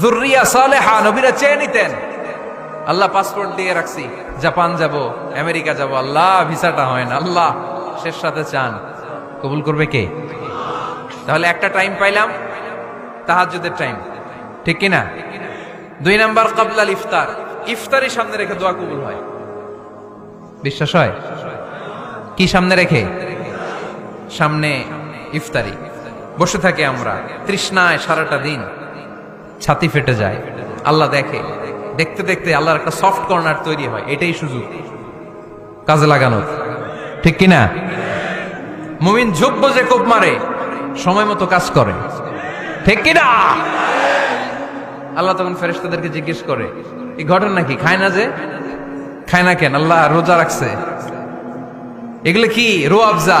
জুরিয়া সালেহা, নবীরা চেয়ে নিতেন। আল্লাহ পাসপোর্ট দিয়ে রাখছি। জাপান আমেরিকা যাব, আল্লাহ, ভিসাটা আল্লাহ, শেষ সাথে চান। কবুল করবে কে? তাহলে একটা টাইম পাইলাম টাইম ঠিক দুই সামনে রেখে দোয়া কবুল হয়। বিশ্বাস হয়? কি সামনে রেখে? সামনে ইফতারি। বসে থাকি আমরা, তৃষ্ণায় সারাটা দিন। ছাতি ফেটে যায়। আল্লাহ দেখে। দেখতে দেখতে আল্লাহর একটা সফট কর্নার তৈরি হয়। এটাই সুযোগ। কাজে লাগানোর ঠিক কিনা? মুমিন যোগ্য যে কোপ মারে, সময় মতো কাজ করে। ঠিক কিনা? আল্লাহ তখন ফেরেশতাদেরকে জিজ্ঞেস করে, এই ঘটনা কি? খায় না যে? খায় না কেন? আল্লাহ রোজা রাখছে। এগুলো কি? রো আফজা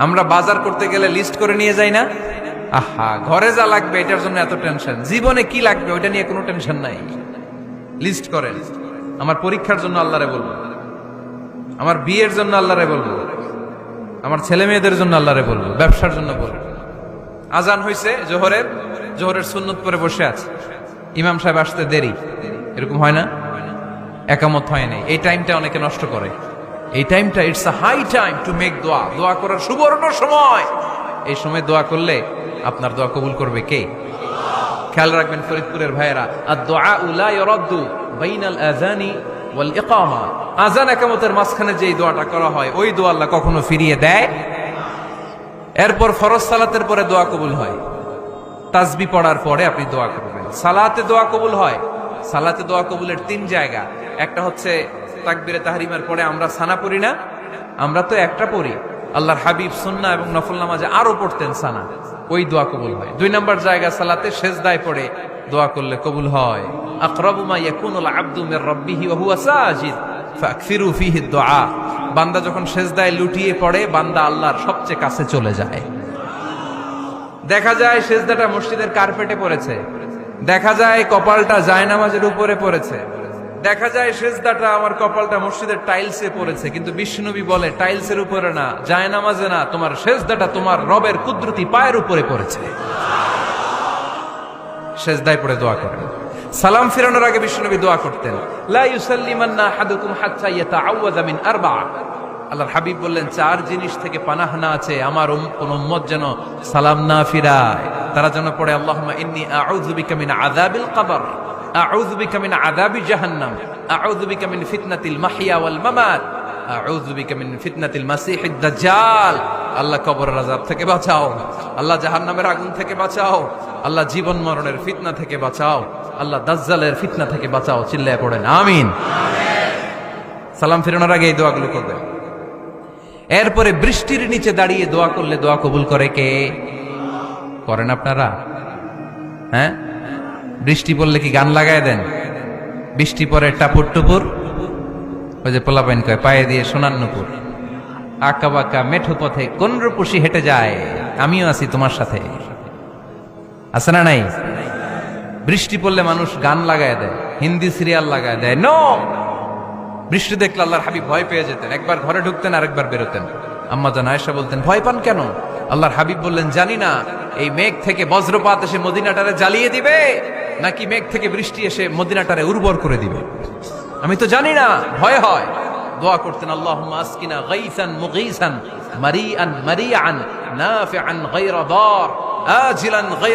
আমরা বাজার করতে গেলে লিস্ট করে নিয়ে যাই না? আহা, ঘরে যা লাগবে, এটার জন্য এত টেনশন জীবনে কি লাগবে, ওইটা নিয়ে কোনো টেনশন নাই। লিস্ট করেন। আমার পরীক্ষার জন্য আল্লাহরে বলব। আমার বিয়ের জন্য আল্লাহরে বলব। আমার ছেলে মেয়েদের জন্য আল্লাহরে বলব। ব্যবসার জন্য বলব। আজান হয়েছে জোহরের। জোহরের সুন্নত পরে বসে আছে। ইমাম সাহেব আসতে দেরি। এরকম হয় না? একামত হয় নাই। এই টাইমটা অনেকে নষ্ট করে। এই টাইমটা it's a high time to make দোয়া দোয়া করার সুবর্ণ সময়। এই সময় দোয়া করলে আপনার দোয়া কবুল করবে কে? খেয়াল রাখবেন ফরিদপুরের ভাইয়েরা আর দোয়া উলা ইরাদ্দু বাইনাল আযানি ওয়াল ইকামা। আজান একামতের মাঝখানে যে দোয়াটা করা হয়, ওই দোয়া আল্লাহ কখনো ফিরিয়ে দেয়। এরপর ফরজ সালাতের পরে দোয়া কবুল হয়। তাজবি পড়ার পরে আপনি দোয়া করবেন। সালাতে দোয়া কবুল হয়। সালাতে দোয়া কবুলের তিন জায়গা। একটা হচ্ছে তাকবিরে তাহরিমার পরে আমরা সানা পড়ি না? আমরা তো একটা পড়ি। আল্লাহর হাবিব সুন্না এবং নফল নামাজে আরও পড়তেন সানা। ওই দোয়া কবুল হয়। দুই নম্বর জায়গা সালাতে সেজদায় পড়ে দোয়া করলে কবুল হয়। বান্দা যখন সেজদায় লুটিয়ে পড়ে, বান্দা আল্লাহর সবচেয়ে কাছে চলে যায়। দেখা যায় সেজদাটা মসজিদের কার্পেটে পড়েছে। দেখা যায় কপালটা জায়নামাজের উপরে পড়েছে। দেখা যায় সেজদাটা আমার কপালটা মসজিদের টাইলসে পড়েছে, কিন্তু বিষ্ণুনবী বলে টাইলসের উপরে না, জায়নামাজে না, তোমার সেজদাটা তোমার রবের কুদরতি পায়ের উপরে পড়েছে। সেজদায় পড়ে দোয়া করেন। সালাম ফিরানোর আগে বিষ্ণুনবী দোয়া করতেন, লা আরবা'a আল্লাহর হাবিব বললেন, চার জিনিস থেকে পানাহ না আছে, আমার কোন উম্মত যেন সালাম না ফিরায়। তারা যেন পড়ে, আল্লাহুম্মা ইন্নী আউযু মিন জাহান্নাম আল্লাহ কবরের থেকে বাঁচাও, আল্লাহ জাহান্নামের আগুন থেকে বাঁচাও, আল্লাহ জীবন মরণের ফিতনা থেকে বাঁচাও, আল্লাহ দাজ্জালের ফিতনা থেকে বাঁচাও, চিল্লায় পড়েন, আমিন। সালাম ফিরানোর আগে এই দোয়াগুলো করবেন এরপরে বৃষ্টির নিচে দাঁড়িয়ে দোয়া করলে দোয়া কবুল করে কে? করেন আপনারা? হ্যাঁ? বৃষ্টি পড়লে কি গান লাগায় দেন? বৃষ্টি পরে টাপুর টুপুর? ওই যে পোলাপাইন কয়, পায়ে দিয়ে সোনার নুপুর। আঁকা বাঁকা মেঠো পথে কোন হেঁটে যায়? আমিও আছি তোমার সাথে। আছে না নাই? বৃষ্টি পড়লে মানুষ গান লাগায় দেয়, হিন্দি সিরিয়াল লাগায় দেয়। নো বৃষ্টি দেখলে আল্লাহর হাবিব ভয় পেয়ে যেতেন। একবার ঘরে ঢুকতেন, আরেকবার বেরোতেন। আম্মা জান আয়েশা বলতেন, ভয় পান কেন? আল্লাহর হাবিব বললেন, জানি না, এই মেঘ থেকে বজ্রপাত এসে মদিনাটারে জ্বালিয়ে দিবে। নাকি মেঘ থেকে বৃষ্টি এসে মদিনাটারে উর্বর করে দিবে? আমি তো জানি না, ভয় হয়। দোয়া করতেন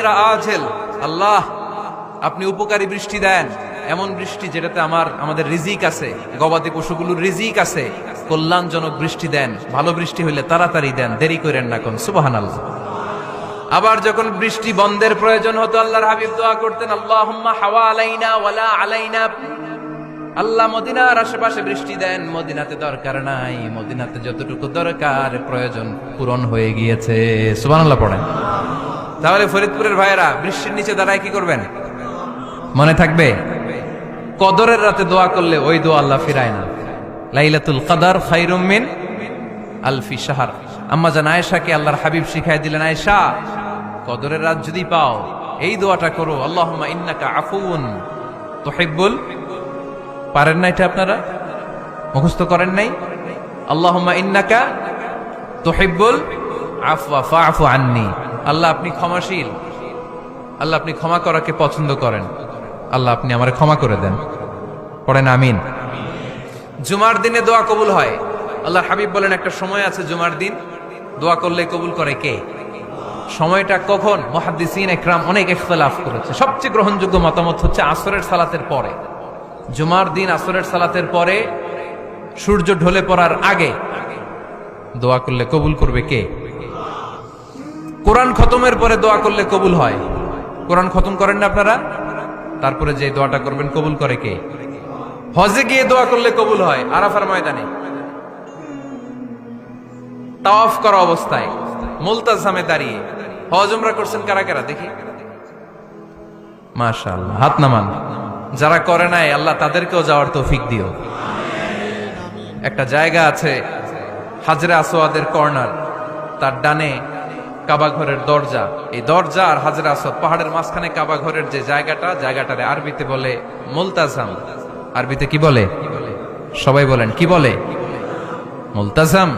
আজিল। আল্লাহ, আপনি উপকারী বৃষ্টি দেন। এমন বৃষ্টি যেটাতে আমার, আমাদের রিজিক আছে, গবাদি পশুগুলোর রিজিক আছে। কল্যাণজনক বৃষ্টি দেন, ভালো বৃষ্টি হইলে তাড়াতাড়ি দেন, দেরি করেন না কোন, সুবহানাল্লাহ। আবার যখন বৃষ্টি বন্ধের প্রয়োজন হতো, আল্লাহর হাবিব দোয়া করতেন, আল্লাহুম্মা হাওয়া আলাইনা ওয়ালা আলাইনা। আল্লাহ মদিনার আশেপাশে বৃষ্টি দেন, মদিনাতে দরকার নাই, মদিনাতে যতটুকু দরকার প্রয়োজন পূরণ হয়ে গিয়েছে। সুবহানাল্লাহ পড়েন। তাহলে ফরিদপুরের ভাইয়েরা, বৃষ্টির নিচে দাঁড়ায় কি করবেন? মনে থাকবে? কদরের রাতে দোয়া করলে ওই দোয়া আল্লাহ ফিরায় না। লাইলাতুল কদর খাইরুম মিন আলফি শাহর। আম্মা জান আয়েশাকে আল্লাহর হাবিব শিখাই দিলেন, আয়েশা কদরের রাত যদি পাও, এই দোয়াটা করো, আল্লাহুম্মা ইন্নাকা আফুউন তুহিব্বুল। পারেন না এটা আপনারা? মুখস্থ করেন নাই? আল্লাহুম্মা ইন্নাকা তুহিব্বুল। আফওয়া, ফাআফু আন্নি। আল্লাহ আপনি ক্ষমাশীল। আল্লাহ আপনি ক্ষমা করাকে পছন্দ করেন। আল্লাহ আপনি আমারে ক্ষমা করে দেন। পড়েন আমিন। জুমার দিনে দোয়া কবুল হয়। আল্লাহ হাবিব বলেন, একটা সময় আছে জুমার দিন, দোয়া করলে কবুল করে কে? সময়টা কখন? মহাদ্দিসিন একরাম অনেক ইখতলাফ করেছে। সবচেয়ে গ্রহণযোগ্য মতামত হচ্ছে আসরের সালাতের পরে। জুমার দিন আসরের সালাতের পরে সূর্য ঢলে পড়ার আগে দোয়া করলে কবুল করবে কে? কোরআন খতমের পরে দোয়া করলে কবুল হয়। কোরআন খতম করেন না আপনারা? তারপরে যে দোয়াটা করবেন কবুল করে কে? হজে গিয়ে দোয়া করলে কবুল হয় আরাফার ময়দানে। তাওয়াফ করা অবস্থায়। মুলতাজামে দাঁড়িয়ে। হজ উমরা করছেন কারা কারা? দেখি। মাশাআল্লাহ, হাত নামান। যারা করে নাই, আল্লাহ তাদেরকেও যাওয়ার তৌফিক দিও। একটা জায়গা আছে, হাজরা আসোয়াদের কর্নার। তার ডানে কাবা ঘরের দরজা। এই দরজা আর হাজরা আসদ পাহাড়ের মাঝখানে কাবা ঘরের যে জায়গাটা, জায়গাটারে আরবিতে বলে মুলতাজাম। আরবিতে কি বলে? সবাই বলেন, কি বলে? মুলতাজাম।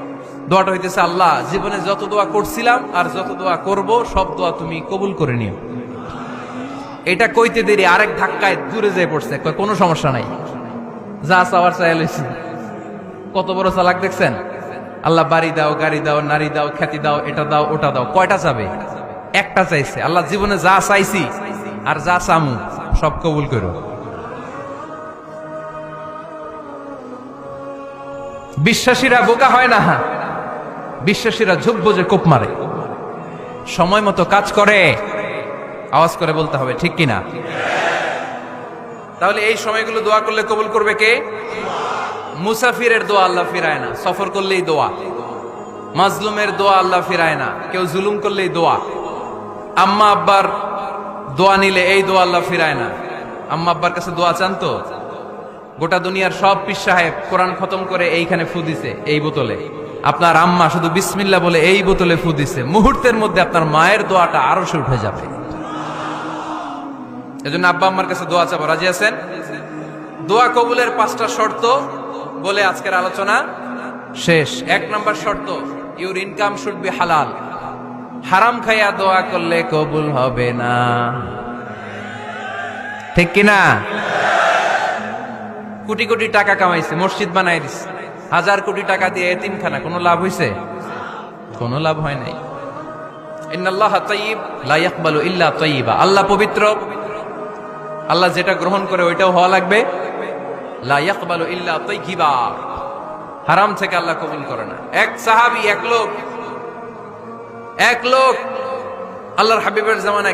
দোয়াটা হইতেছে, আল্লাহ, জীবনে যত দোয়া করছিলাম আর যত দোয়া করব, সব দোয়া তুমি কবুল করে নিও। এটা কইতে দেরি, আরেক ধাক্কায় দূরে যেয়ে পড়ছে। কোনো সমস্যা নাই। যা চাওয়ার চাই লইছি। কত বড় চালাক দেখছেন? আল্লাহ, বাড়ি দাও, গাড়ি দাও, নারী দাও, খ্যাতি দাও, এটা দাও, ওটা দাও, কয়টা চাবে? একটা চাইছে, আল্লাহ, জীবনে যা চাইছি আর যা চামু, সব কবুল করো। বিশ্বাসীরা বোকা হয় না। বিশ্বাসীরা ঝুঁকবো যে কোপ মারে। সময় মতো কাজ করে, আওয়াজ করে বলতে হবে, ঠিক কিনা? তাহলে এই সময়গুলো দোয়া করলে কবুল করবে কে? মুসাফিরের দোয়া আল্লাহ ফিরায় না, সফর করলেই দোয়া। মাজলুমের দোয়া আল্লাহ ফিরায় না, কেউ জুলুম করলেই দোয়া। আম্মা আব্বার দোয়া নিলে এই দোয়া আল্লাহ ফিরায় না। আম্মা আব্বার কাছে দোয়া চান তো? গোটা দুনিয়ার সব পিস সাহেব কোরআন খতম করে এইখানে ফু দিছে, এই বোতলে। আপনার আম্মা শুধু বিসমিল্লা বলে এই বোতলে ফু দিছে। মুহূর্তের মধ্যে আপনার মায়ের দোয়াটা আরও সে উঠে যাবে। এজন্য আব্বা আম্মার কাছে দোয়া চাবো। রাজি আছেন? দোয়া কবুলের পাঁচটা শর্ত বলে আজকের আলোচনা শেষ। এক নম্বর শর্ত ইউর ইনকাম শুড বি হালাল হারাম খাইয়া দোয়া করলে কবুল হবে না। ঠিক কিনা? কোটি কোটি টাকা কামাইছে, মসজিদ বানাই দিছে। হাজার কোটি টাকা দিয়ে এতিমখানা, কোনো লাভ হইছে? কোনো লাভ হয় নাই। আল্লাহ পবিত্র। আল্লাহ যেটা গ্রহণ করে ওইটাও হওয়া লাগবে। হারাম থেকে আল্লাহ কবুল করে না। এক সাহাবী, এক লোক। এক লোক। আল্লাহর হাবিবের জামানায়